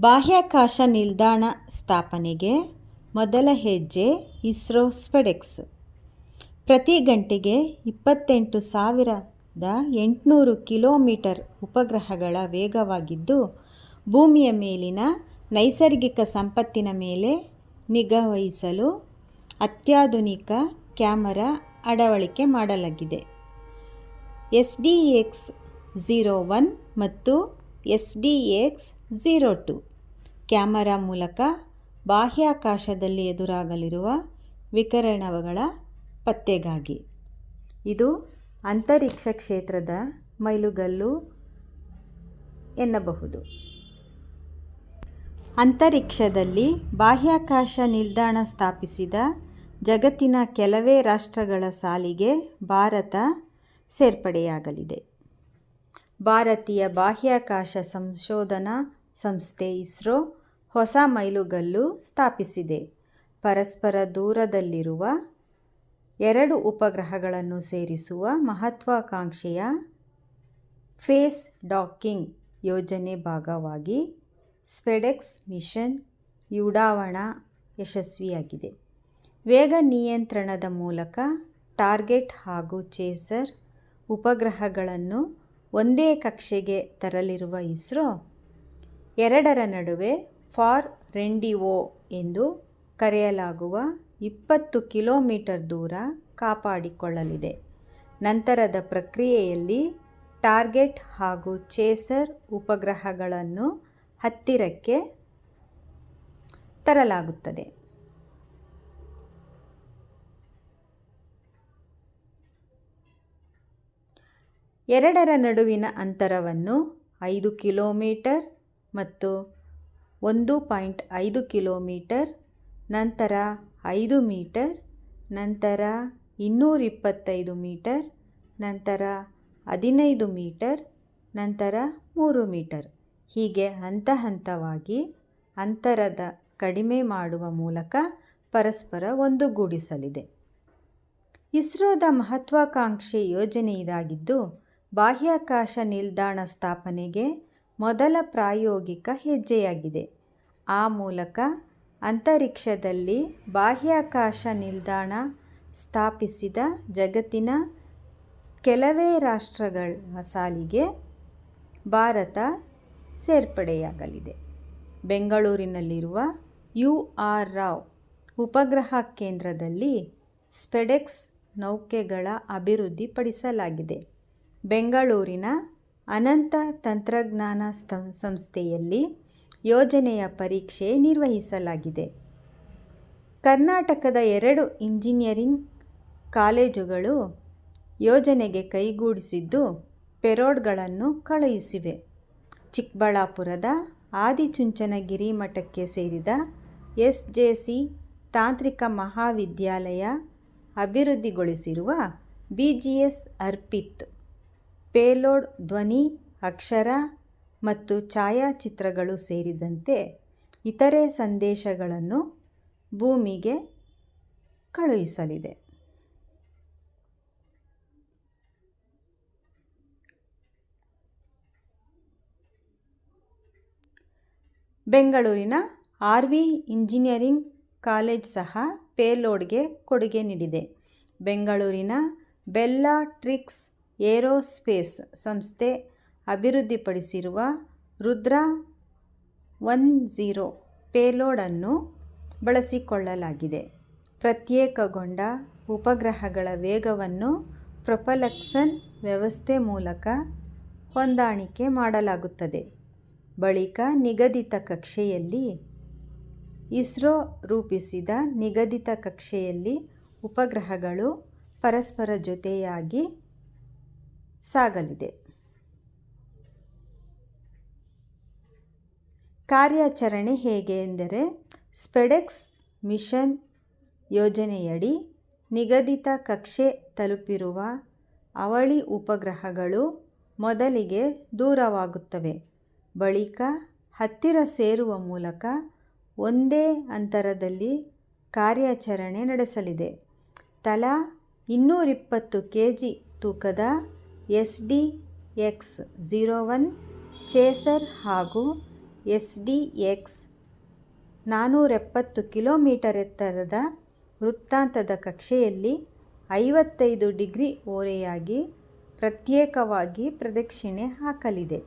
ಬಾಹ್ಯಾಕಾಶ ನಿಲ್ದಾಣ ಸ್ಥಾಪನೆಗೆ ಮೊದಲ ಹೆಜ್ಜೆ ಇಸ್ರೋ ಸ್ಪೆಡೆಕ್ಸ್. ಪ್ರತಿ ಗಂಟೆಗೆ ಇಪ್ಪತ್ತೆಂಟು ಸಾವಿರದ ಎಂಟುನೂರು ಕಿಲೋಮೀಟರ್ ಉಪಗ್ರಹಗಳ ವೇಗವಾಗಿದ್ದು, ಭೂಮಿಯ ಮೇಲಿನ ನೈಸರ್ಗಿಕ ಸಂಪತ್ತಿನ ಮೇಲೆ ನಿಗಾವಹಿಸಲು ಅತ್ಯಾಧುನಿಕ ಕ್ಯಾಮರಾ ಅಡವಳಿಕೆ ಮಾಡಲಾಗಿದೆ. S D X zero one ಮತ್ತು S D X zero two. Camera ಮೂಲಕ ಬಾಹ್ಯಾಕಾಶದಲ್ಲಿ ಎದುರಾಗಲಿರುವ ವಿಕಿರಣಗಳ ಪತ್ತೆಗಾಗಿ. ಇದು ಅಂತರಿಕ್ಷ ಕ್ಷೇತ್ರದ ಮೈಲುಗಲ್ಲು ಎನ್ನಬಹುದು. ಅಂತರಿಕ್ಷದಲ್ಲಿ ಬಾಹ್ಯಾಕಾಶ ನಿಲ್ದಾಣ ಸ್ಥಾಪಿಸಿದ ಜಗತ್ತಿನ ಕೆಲವೇ ರಾಷ್ಟ್ರಗಳ ಸಾಲಿಗೆ ಭಾರತ ಸೇರ್ಪಡೆಯಾಗಲಿದೆ. ಭಾರತೀಯ ಬಾಹ್ಯಾಕಾಶ ಸಂಶೋಧನಾ ಸಂಸ್ಥೆ ಇಸ್ರೋ ಹೊಸ ಮೈಲುಗಲ್ಲು ಸ್ಥಾಪಿಸಿದೆ. ಪರಸ್ಪರ ದೂರದಲ್ಲಿರುವ ಎರಡು ಉಪಗ್ರಹಗಳನ್ನು ಸೇರಿಸುವ ಮಹತ್ವಾಕಾಂಕ್ಷೆಯ ಫೇಸ್ ಡಾಕಿಂಗ್ ಯೋಜನೆ ಭಾಗವಾಗಿ ಸ್ಪೆಡೆಕ್ಸ್ ಮಿಷನ್ ಉಡಾವಣಾ ಯಶಸ್ವಿಯಾಗಿದೆ. ವೇಗ ನಿಯಂತ್ರಣದ ಮೂಲಕ ಟಾರ್ಗೆಟ್ ಹಾಗೂ ಚೇಸರ್ ಉಪಗ್ರಹಗಳನ್ನು ಒಂದೇ ಕಕ್ಷೆಗೆ ತರಲಿರುವ ಇಸ್ರೋ ಎರಡರ ನಡುವೆ ಫಾರ್ ರೆಂಡಿವೋ ಎಂದು ಕರೆಯಲಾಗುವ ಇಪ್ಪತ್ತು ಕಿಲೋಮೀಟರ್ ದೂರ ಕಾಪಾಡಿಕೊಳ್ಳಲಿದೆ. ನಂತರದ ಪ್ರಕ್ರಿಯೆಯಲ್ಲಿ ಟಾರ್ಗೆಟ್ ಹಾಗೂ ಚೇಸರ್ ಉಪಗ್ರಹಗಳನ್ನು ಹತ್ತಿರಕ್ಕೆ ತರಲಾಗುತ್ತದೆ. ಎರಡರ ನಡುವಿನ ಅಂತರವನ್ನು ಐದು ಕಿಲೋಮೀಟರ್ ಮತ್ತು ಒಂದು ಪಾಯಿಂಟ್ ಐದು ಕಿಲೋಮೀಟರ್, ನಂತರ ಐದು ಮೀಟರ್, ನಂತರ ಇನ್ನೂರಿಪ್ಪತ್ತೈದು ಮೀಟರ್, ನಂತರ ಹದಿನೈದು ಮೀಟರ್, ನಂತರ ಮೂರು ಮೀಟರ್. ಹೀಗೆ ಹಂತ ಹಂತವಾಗಿ ಅಂತರದ ಕಡಿಮೆ ಮಾಡುವ ಮೂಲಕ ಪರಸ್ಪರ ಒಂದುಗೂಡಿಸಲಿದೆ. ಇಸ್ರೋದ ಮಹತ್ವಾಕಾಂಕ್ಷೆ ಯೋಜನೆ ಇದಾಗಿದ್ದು ಬಾಹ್ಯಾಕಾಶ ನಿಲ್ದಾಣ ಸ್ಥಾಪನೆಗೆ ಮೊದಲ ಪ್ರಾಯೋಗಿಕ ಹೆಜ್ಜೆಯಾಗಿದೆ. ಆ ಮೂಲಕ ಅಂತರಿಕ್ಷದಲ್ಲಿ ಬಾಹ್ಯಾಕಾಶ ನಿಲ್ದಾಣ ಸ್ಥಾಪಿಸಿದ ಜಗತ್ತಿನ ಕೆಲವೇ ರಾಷ್ಟ್ರಗಳ ಸಾಲಿಗೆ ಭಾರತ ಸೇರ್ಪಡೆಯಾಗಲಿದೆ. ಬೆಂಗಳೂರಿನಲ್ಲಿರುವ ಯು ಆರ್ ರಾವ್ ಉಪಗ್ರಹ ಕೇಂದ್ರದಲ್ಲಿ ಸ್ಪೆಡೆಕ್ಸ್ ನೌಕೆಗಳ ಅಭಿವೃದ್ಧಿಪಡಿಸಲಾಗಿದೆ. ಬೆಂಗಳೂರಿನ ಅನಂತ ತಂತ್ರಜ್ಞಾನ ಸಂಸ್ಥೆಯಲ್ಲಿ ಯೋಜನೆಯ ಪರೀಕ್ಷೆ ನಿರ್ವಹಿಸಲಾಗಿದೆ. ಕರ್ನಾಟಕದ ಎರಡು ಇಂಜಿನಿಯರಿಂಗ್ ಕಾಲೇಜುಗಳು ಯೋಜನೆಗೆ ಕೈಗೂಡಿಸಿದ್ದು ಪೆರೋಡ್ಗಳನ್ನು ಕಳುಹಿಸಿವೆ. ಚಿಕ್ಕಬಳ್ಳಾಪುರದ ಆದಿಚುಂಚನಗಿರಿ ಮಠಕ್ಕೆ ಸೇರಿದ ಎಸ್ ಜೆ ಸಿ ತಾಂತ್ರಿಕ ಮಹಾವಿದ್ಯಾಲಯ ಅಭಿವೃದ್ಧಿಗೊಳಿಸಿರುವ B G S Arpit payload, ಧ್ವನಿ, ಅಕ್ಷರ ಮತ್ತು ಛಾಯಾಚಿತ್ರಗಳು ಸೇರಿದಂತೆ ಇತರೆ ಸಂದೇಶಗಳನ್ನು ಭೂಮಿಗೆ ಕಳುಹಿಸಲಿದೆ. ಬೆಂಗಳೂರಿನ ಆರ್ ವಿ ಇಂಜಿನಿಯರಿಂಗ್ ಕಾಲೇಜ್ ಸಹ ಪೇಲೋಡ್ಗೆ ಕೊಡುಗೆ ನೀಡಿದೆ. ಬೆಂಗಳೂರಿನ ಬೆಲ್ಲಾಟ್ರಿಕ್ಸ್ ಏರೋಸ್ಪೇಸ್ ಸಂಸ್ಥೆ ಅಭಿವೃದ್ಧಿಪಡಿಸಿರುವ ರುದ್ರ ಒನ್ ಝೀರೋ ಪೇಲೋಡನ್ನು ಬಳಸಿಕೊಳ್ಳಲಾಗಿದೆ. ಪ್ರತ್ಯೇಕಗೊಂಡ ಉಪಗ್ರಹಗಳ ವೇಗವನ್ನು ಪ್ರೊಪಲಕ್ಸನ್ ವ್ಯವಸ್ಥೆ ಮೂಲಕ ಹೊಂದಾಣಿಕೆ ಮಾಡಲಾಗುತ್ತದೆ. ಬಳಿಕ ನಿಗದಿತ ಕಕ್ಷೆಯಲ್ಲಿ ಇಸ್ರೋ ರೂಪಿಸಿದ ನಿಗದಿತ ಕಕ್ಷೆಯಲ್ಲಿ ಉಪಗ್ರಹಗಳು ಪರಸ್ಪರ ಜೊತೆಯಾಗಿ ಸಾಗಲಿದೆ. ಕಾರ್ಯಾಚರಣೆ ಹೇಗೆ ಎಂದರೆ ಸ್ಪೆಡೆಕ್ಸ್ ಮಿಷನ್ ಯೋಜನೆಯಡಿ ನಿಗದಿತ ಕಕ್ಷೆ ತಲುಪಿರುವ ಅವಳಿ ಉಪಗ್ರಹಗಳು ಮೊದಲಿಗೆ ದೂರವಾಗುತ್ತವೆ. ಬಳಿಕ ಹತ್ತಿರ ಸೇರುವ ಮೂಲಕ ಒಂದೇ ಅಂತರದಲ್ಲಿ ಕಾರ್ಯಾಚರಣೆ ನಡೆಸಲಿದೆ. ತಲಾ ಇನ್ನೂರಿಪ್ಪತ್ತು ಕೆ ಜಿ ತೂಕದ S D X zero one chaser ಹಾಗೂ ಎಸ್ ಡಿ ಎಕ್ಸ್ ನಾನ್ನೂರೆಪ್ಪತ್ತು ಕಿಲೋಮೀಟರ್ ಎತ್ತರದ ವೃತ್ತಾಂತದ ಕಕ್ಷೆಯಲ್ಲಿ ಐವತ್ತೈದು ಡಿಗ್ರಿ ಓರೆಯಾಗಿ ಪ್ರತ್ಯೇಕವಾಗಿ ಪ್ರದಕ್ಷಿಣೆ ಹಾಕಲಿದೆ.